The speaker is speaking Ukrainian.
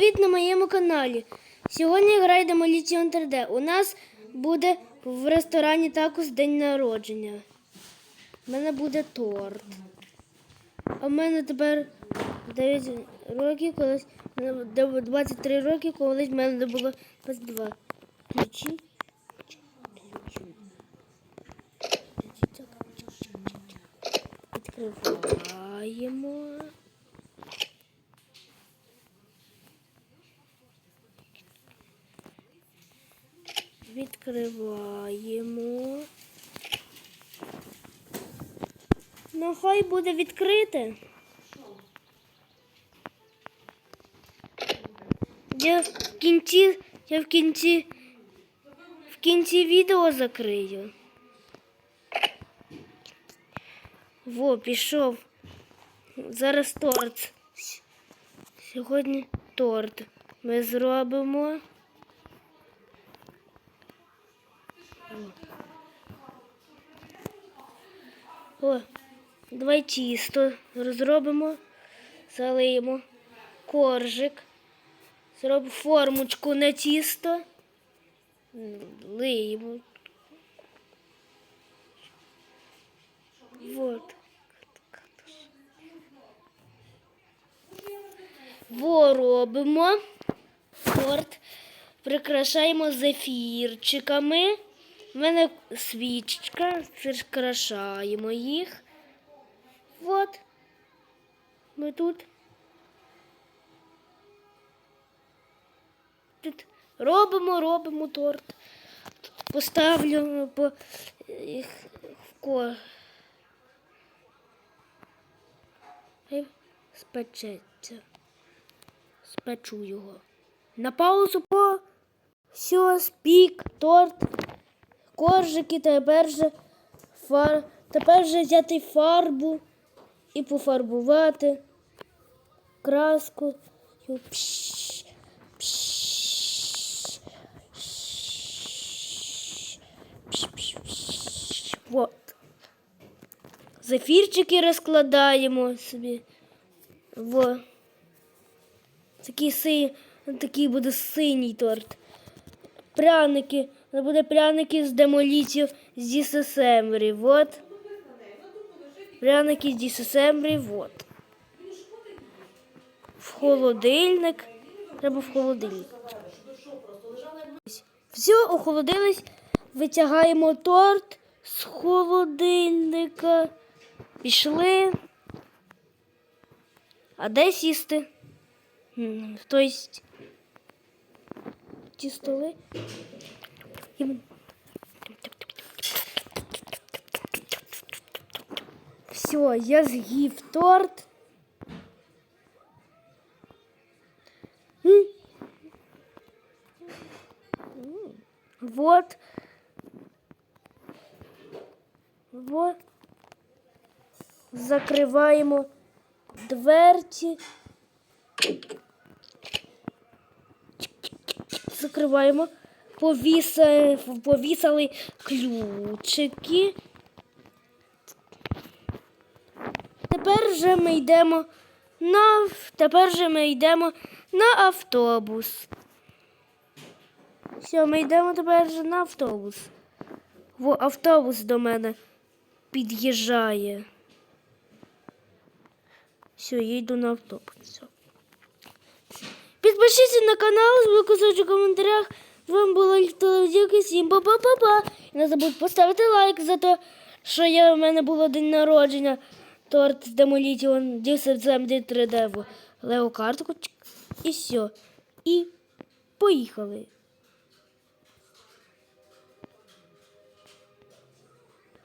привіт на моєму каналі. Сьогодні грає Demolition 3D. У нас буде в ресторані також день народження. У мене буде торт. А в мене тепер 9 років, колись в мене буде 23 роки, колись в мене було 22. Ключі. Відкриваємо. Відкриваємо. Ну, хай буде відкрите. Я в кінці, я в кінці, в кінці відео закрию. Во, пішов. Зараз торт. Сьогодні торт. Ми зробимо. О, давай тісто розробимо, залиємо коржик, зробимо формочку на тісто, лиємо. Вот. Во торт, прикрашаємо зефірчиками. У мене свічка, прикрашаємо їх. Вот. Ми тут. Тут робимо, робимо торт. Поставлю по їх в ко. Хай спечеться. Спечу його. На паузу по все, спік, торт, коржики, тепер же фар... тепер же взяти фарбу і пофарбувати краску. Пш, пш, пш, пш. Вот. Зефірчики розкладаємо собі. Во. Такий, си... такий буде синій торт. Пряники. Це буде пряники з демолітів з дісесембрі. Вот. Пряники з дісесембрі. Вот. В холодильник. Треба в холодильник. Все, охолодились. Витягаємо торт з холодильника. Пішли. А де сісти? Тобто ті столи. Все, я з'їв торт. Вот. Вот. Закриваємо дверці. Закриваємо. Повіса, повісили ключики. Тепер вже ми йдемо на тепер вже ми йдемо на автобус. Все, ми йдемо тепер вже на автобус. Во автобус до мене під'їжджає. Все, я на автобус. Все. Підпишіться на канал, звук у коментарях. З вами була Літовдівка, всім па-па-па-па. І не забудь поставити лайк за те, що я, в мене було день народження. Торт з демолітіон, дісерцем 3D, Лео картку. І все. І поїхали.